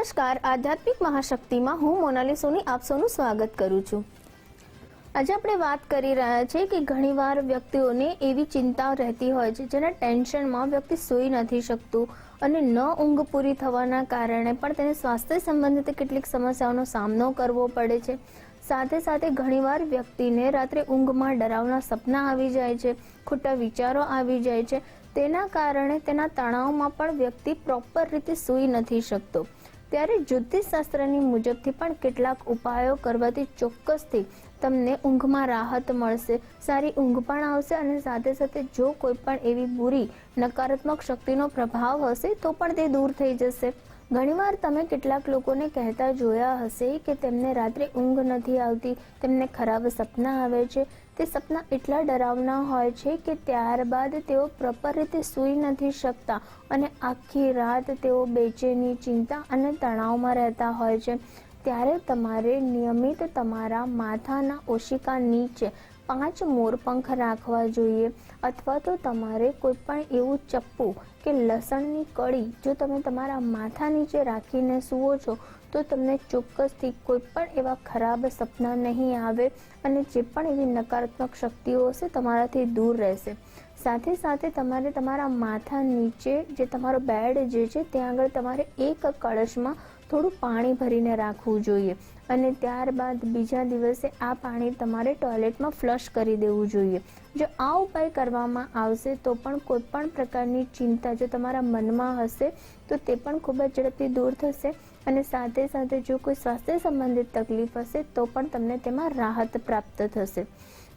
નમસ્કાર. આધ્યાત્મિક મહાશક્તિમાં હું મોનાલી સોની આપ સૌનું સ્વાગત કરું છું. આજે આપણે વાત કરી રહ્યા છીએ કે ઘણીવાર વ્યક્તિઓને એવી ચિંતા રહેતી હોય છે જેના ટેન્શનમાં વ્યક્તિ સૂઈ નથી શકતું અને ન ઊંઘ પૂરી થવાના કારણે પણ તેને સ્વાસ્થ્ય સંબંધિત કેટલીક સમસ્યાઓનો સામનો કરવો પડે છે. સાથે સાથે ઘણીવાર વ્યક્તિને રાત્રે ઊંઘમાં ડરાવના સપના આવી જાય છે, ખોટા વિચારો આવી જાય છે. તેના કારણે તેના તણાવમાં પણ વ્યક્તિ પ્રોપર રીતે સૂઈ નથી શકતો. ત્યારે જ્યોતિષશાસ્ત્રની મુજબથી પણ કેટલાક ઉપાયો કરવાથી ચોક્કસથી તમને ઊંઘમાં રાહત મળશે. સારી ઊંઘ પણ આવશે અને સાથે સાથે જો કોઈ પણ એવી બુરી, નકારાત્મક શક્તિનો પ્રભાવ હશે તો પણ તે દૂર થઈ જશે. ઘણીવાર તમે કેટલાક લોકોને કહેતા જોયા હશે કે તેમને રાત્રે ઊંઘ નથી આવતી, તેમને ખરાબ સપના આવે છે. તે સપના એટલા ડરાવના હોય છે કે ત્યારબાદ તેઓ પ્રોપર રીતે સૂઈ નથી શકતા અને આખી રાત તેઓ બેચેની ચિંતા અને તણાવમાં રહેતા હોય છે. ત્યારે તમારે નિયમિત તમારા માથાના ઓશિકા નીચે પાંચ મોરપંખ રાખવા જોઈએ અથવા તો તમારે કોઈ પણ એવું ચપ્પુ કે લસણની કળી જો તમે તમારા માથા નીચે રાખીને સૂવો છો, તો તમને ચોક્કસથી કોઈ પણ એવા ખરાબ સપના નહીં આવે અને જે પણ એવી નકારાત્મક શક્તિઓ હશે તમારાથી દૂર રહેશે. સાથે સાથે તમારે તમારા માથા નીચે જે તમારો બેડ જે છે, ત્યાં આગળ તમારે એક કળશમાં થોડું પાણી ભરીને રાખવું જોઈએ અને ત્યારબાદ બીજા દિવસે આ પાણી તમારે ટોયલેટમાં ફ્લશ કરી દેવું જોઈએ. જો આ ઉપાય કરવામાં આવશે તો પણ કોઈ પણ પ્રકારની ચિંતા જો તમારા મનમાં હશે તો તે પણ ખૂબ જ ઝડપથી દૂર થશે અને સાથે સાથે જો કોઈ સ્વાસ્થ્ય સંબંધિત તકલીફ હશે તો પણ તમને તેમાં રાહત પ્રાપ્ત થશે.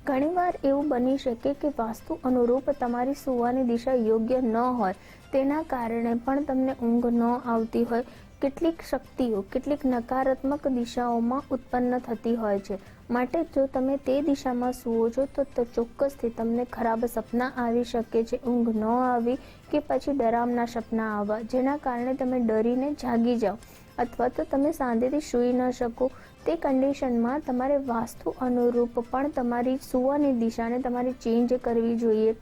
ઘણીવાર એવું બની શકે કે વાસ્તુ અનુરૂપ તમારી સુવાની દિશા યોગ્ય ન હોય, તેના કારણે પણ તમને ઊંઘ ન આવતી હોય કેટલીક શક્તિઓ, કેટલીક નકારાત્મક દિશાઓમાં ઉત્પન્ન થતી હોય છે. માટે જો તમે તે દિશામાં સૂવો છો, તો ચોક્કસથી તમને ખરાબ સપના આવી શકે છે. ઊંઘ ન આવી કે પછી ડરામના સપના આવવા, જેના કારણે તમે ડરીને જાગી જાઓ અથવા તો તમે શાંતિથી સૂઈ ન શકો. તે કન્ડિશનમાં તમારે વાસ્તુ અનુરૂપ પણ તમારી સુવાની દિશાને તમારે ચેન્જ કરવી જોઈએ.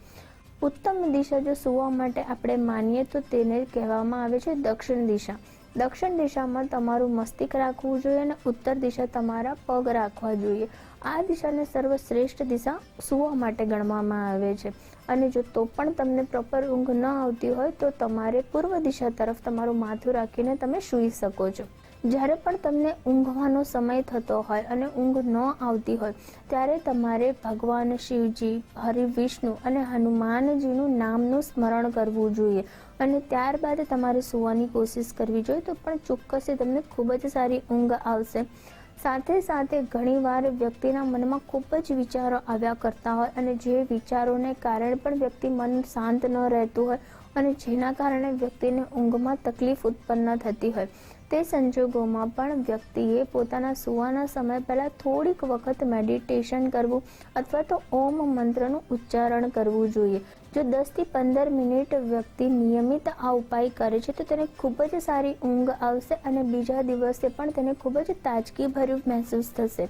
ઉત્તમ દિશા જો સુવા માટે આપણે માનીએ, તો તેને કહેવામાં આવે છે દક્ષિણ દિશા. દક્ષિણ દિશામાં તમારું મસ્તિષ્ક રાખવું જોઈએ અને ઉત્તર દિશા તમારા પગ રાખવા જોઈએ. આ દિશાને સર્વશ્રેષ્ઠ દિશા સુવા માટે ગણવામાં આવે છે. અને જો તો પણ તમને પ્રોપર ઊંઘ ન આવતી હોય તો તમારે પૂર્વ દિશા તરફ તમારું માથું રાખીને તમે સૂઈ શકો છો. જ્યારે પણ તમને ઊંઘવાનો સમય થતો હોય અને ઊંઘ ન આવતી હોય, ત્યારે તમારે ભગવાન શિવજી, હરિ વિષ્ણુ અને હનુમાનજીનું નામનું સ્મરણ કરવું જોઈએ. અને ત્યારબાદ તમારે સુવાની કોશિશ કરવી જોઈએ તો પણ ચોક્કસથી તમને ખૂબ જ સારી ઊંઘ આવશે. સાથે સાથે ઘણીવાર વ્યક્તિના મનમાં ખૂબ જ વિચારો આવ્યા કરતા હોય અને જે વિચારોને કારણે પણ વ્યક્તિ મન શાંત ન રહેતું હોય અને જેના કારણે વ્યક્તિને ઊંઘમાં તકલીફ ઉત્પન્ન થતી હોય. તે સંજોગોમાં પણ વ્યક્તિએ પોતાના સુવાના સમય પહેલાં થોડીક વખત મેડિટેશન કરવું અથવા તો ઓમ મંત્રનું ઉચ્ચારણ કરવું જોઈએ. જો દસથી પંદર મિનિટ વ્યક્તિ નિયમિત આ ઉપાય કરે છે, તો તેને ખૂબ જ સારી ઊંઘ આવશે અને બીજા દિવસે પણ તેને ખૂબ જ તાજગીભર્યું મહેસૂસ થશે.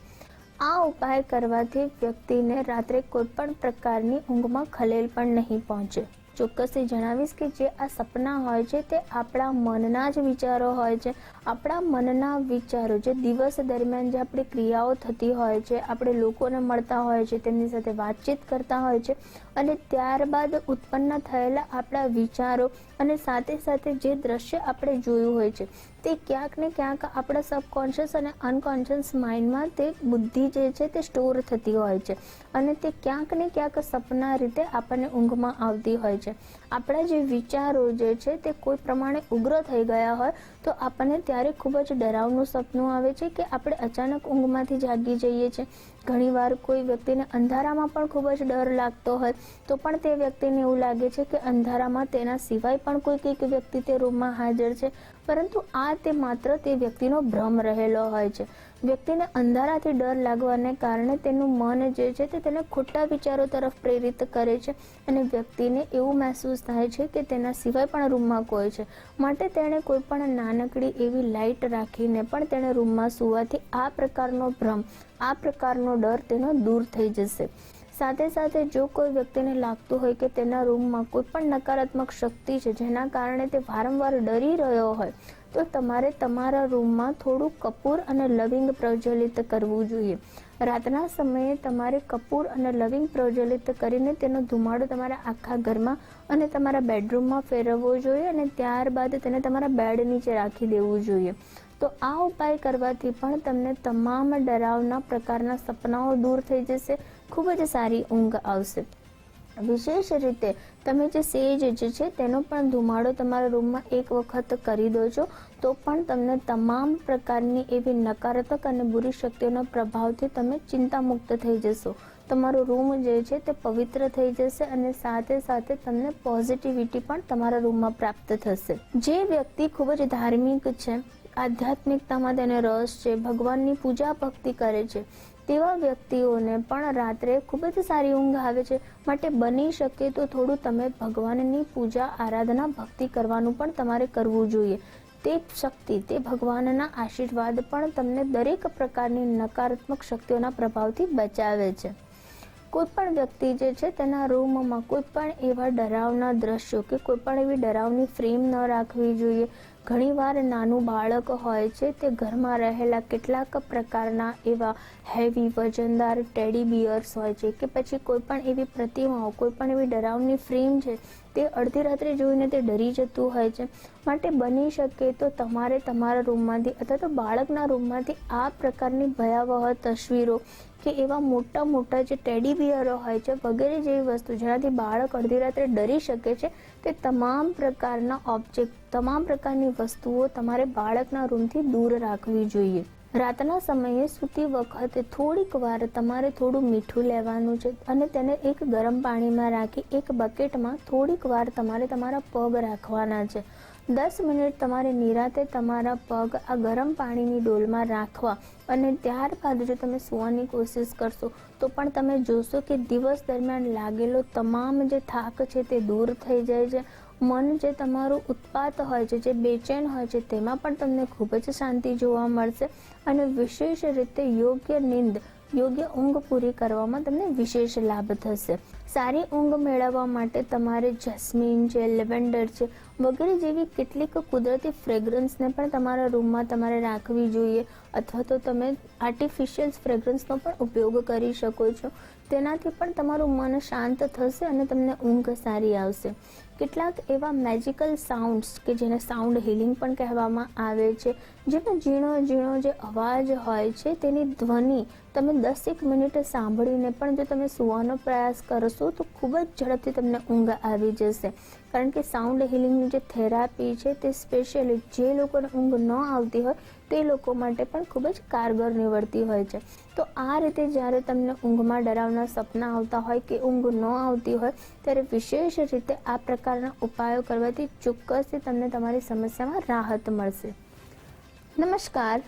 આ ઉપાય કરવાથી વ્યક્તિને રાત્રે કોઈ પણ પ્રકારની ઊંઘમાં ખલેલ પણ નહીં પહોંચે. ચોક્કસથી જણાવીશ કે જે આ સપના હોય છે તે આપણા મનના જ વિચારો હોય છે. આપણા મનના વિચારો જે દિવસ દરમિયાન જે આપણી ક્રિયાઓ થતી હોય છે, આપણે લોકોને મળતા હોય છે, તેમની સાથે વાતચીત કરતા હોય છે અને ત્યારબાદ ઉત્પન્ન થયેલા આપણા વિચારો અને સાથે સાથે જે દ્રશ્ય આપણે જોયું હોય છે તે ક્યાંક ને ક્યાંક આપણા સબકોન્શિયસ અને અનકોન્શિયસ માઇન્ડમાં તે બુદ્ધિ જે છે તે સ્ટોર થતી હોય છે. અને તે ક્યાંક ને ક્યાંક સપના રીતે આપણને ઊંઘમાં આવતી હોય છે. આપણા જે વિચારો જે છે તે કોઈ પ્રમાણે ઉગ્ર થઈ ગયા હોય તો આપણને ત્યારે ખૂબ જ ડરાવનું સપનું આવે છે કે આપણે અચાનક ઊંઘમાંથી જાગી જઈએ છીએ. ઘણીવાર કોઈ વ્યક્તિને અંધારામાં પણ ખૂબ જ ડર લાગતો હોય, તો પણ તે વ્યક્તિને એવું લાગે છે કે અંધારામાં તેના સિવાય પણ કોઈ કંઈક વ્યક્તિ તે રૂમમાં હાજર છે, પરંતુ આ તે માત્ર તે વ્યક્તિનો ભ્રમ રહેલો હોય છે. વ્યક્તિને અંધારાથી ડર લાગવાને કારણે તેનું મન જે છે તે તેને ખોટા વિચારો તરફ પ્રેરિત કરે છે અને વ્યક્તિને એવું મહેસૂસ થાય છે કે તેના સિવાય પણ રૂમમાં કોઈ છે. માટે તેણે કોઈ પણ નાનકડી એવી લાઇટ રાખીને પણ તેણે રૂમમાં સુવાથી આ પ્રકારનો ભ્રમ, આ પ્રકારનો ડર તેનો દૂર થઈ જશે. સાથે સાથે જો કોઈ વ્યક્તિને લાગતું હોય કે તેના રૂમમાં કોઈ પણ નકારાત્મક શક્તિ છે જેના કારણે તે વારંવાર ડરી રહ્યો હોય તો તમારે તમારા રૂમમાં થોડું કપૂર અને લવિંગ પ્રજ્વલિત કરવું જોઈએ. રાતના સમયે તમારે કપૂર અને લવિંગ પ્રજ્વલિત કરીને તેનો ધુમાડો તમારા આખા ઘરમાં અને તમારા બેડરૂમમાં ફેરવવો જોઈએ અને ત્યારબાદ તેને તમારા બેડ નીચે રાખી દેવું જોઈએ. તો આ ઉપાય કરવાથી પણ તમને તમામ ડરાવના પ્રકારના સપનાઓ દૂર થઈ જશે. ખૂબ જ સારી ઊંઘ આવશે. વિશેષ રીતે તમે જે સેજ જે છે તેનો પણ ધુમાડો તમારા રૂમમાં એક વખત કરી દો છો તો પણ તમને તમામ પ્રકારની એવી નકારાત્મક અને બુરી શક્તિઓના પ્રભાવથી તમે ચિંતામુક્ત થઈ જશો. તમારો રૂમ જે છે તે પવિત્ર થઈ જશે અને સાથે સાથે તમને પોઝિટિવિટી પણ તમારા રૂમમાં પ્રાપ્ત થશે. જે વ્યક્તિ ખૂબ જ ધાર્મિક છે, આધ્યાત્મિકતામાં તેને રસ છે, ભગવાનની પૂજા ભક્તિ કરે છે તેવા વ્યક્તિઓને પણ રાત્રે ખૂબ જ સારી ઊંઘ આવે છે. માટે બની શકે તો થોડું તમે ભગવાનની પૂજા, આરાધના, ભક્તિ કરવાનું પણ તમારે કરવું જોઈએ. તે શક્તિ, તે ભગવાનના આશીર્વાદ પણ તમને દરેક પ્રકારની નકારાત્મક શક્તિઓના પ્રભાવથી બચાવે છે. કોઈ પણ વ્યક્તિ જે છે તેના રૂમમાં કોઈ પણ એવા ડરાવના દ્રશ્યો કે કોઈ પણ એવી ડરાવની ફ્રેમ ન રાખવી જોઈએ. ઘણીવાર નાનું બાળક હોય છે, તે ઘરમાં રહેલા કેટલાક પ્રકારના એવા હેવી વજનદાર ટેડી બિયર્સ હોય છે કે પછી કોઈપણ એવી પ્રતિમાઓ કોઈપણ એવી ડરાવની ફ્રેમ છે, તે અડધી રાત્રે જોઈને તે ડરી જતું હોય છે. માટે બની શકે તો તમારે તમારા રૂમમાંથી અથવા તો બાળકના રૂમમાંથી આ પ્રકારની ભયાવહ તસવીરો કે એવા મોટા મોટા જે ટેડી બિયરો હોય છે, વગેરે જેવી વસ્તુ, જેનાથી બાળક અડધી રાત્રે ડરી શકે છે તે તમામ પ્રકારના ઓબ્જેક્ટ તમામ પ્રકારની વસ્તુઓ તમારે બાળકના રૂમથી દૂર રાખવી જોઈએ. રાતના સમયે સૂતી વખતે થોડીક વાર તમારે થોડું મીઠું લેવાનું છે અને તેને એક ગરમ પાણીમાં રાખી એક બકેટમાં થોડીક વાર તમારે તમારા પગ રાખવાના છે. દસ મિનિટ તમારે નિરાતે તમારા પગ આ ગરમ પાણીની ડોલમાં રાખવા અને ત્યારબાદ જો તમે સૂવાની કોશિશ કરશો, તો પણ તમે જોશો કે દિવસ દરમિયાન લાગેલો તમામ જે થાક છે તે દૂર થઈ જાય છે. મન જે તમારું ઉત્પાત હોય છે, જે બેચેન હોય છે, તેમાં પણ તમને ખૂબ જ શાંતિ જોવા મળશે અને વિશેષ રીતે યોગ્ય નિંદ, યોગ્ય ઊંઘ પૂરી કરવામાં તમને વિશેષ લાભ થશે. સારી ઊંઘ મેળવવા માટે તમારે જસ્મીન છે લેવેન્ડર છે, વગેરે જેવી કેટલીક કુદરતી ફ્રેગ્રન્સને પણ તમારા રૂમમાં તમારે રાખવી જોઈએ. અથવા તો તમે આર્ટિફિશિયલ ફ્રેગ્રન્સનો પણ ઉપયોગ કરી શકો છો. તેનાથી પણ તમારું મન શાંત થશે અને તમને ઊંઘ સારી આવશે. કેટલાક એવા મેજિકલ સાઉન્ડ્સ કે જેને સાઉન્ડ હિલિંગ પણ કહેવામાં આવે છે જેનો ઝીણો ઝીણો જે અવાજ હોય છે, તેની ધ્વનિ તમે દસેક મિનિટ સાંભળીને પણ જો તમે સુવાનો પ્રયાસ કરશો તો ખૂબ જ ઝડપથી તમને ઊંઘ આવી જશે. કારણ કે સાઉન્ડ હિલિંગની જે થેરાપી છે તે સ્પેશિયલી જે લોકોને ઊંઘ ન આવતી હોય તે લોકો માટે પણ ખૂબ જ કારગર નીવડતી હોય છે. તો આ રીતે જ્યારે તમને ઊંઘમાં ડરાવના સપના આવતા હોય કે ઊંઘ ન આવતી હોય, ત્યારે વિશેષ રીતે આ પ્રકારના ઉપાયો કરવાથી ચોક્કસથી તમને તમારી સમસ્યામાં રાહત મળશે. નમસ્કાર.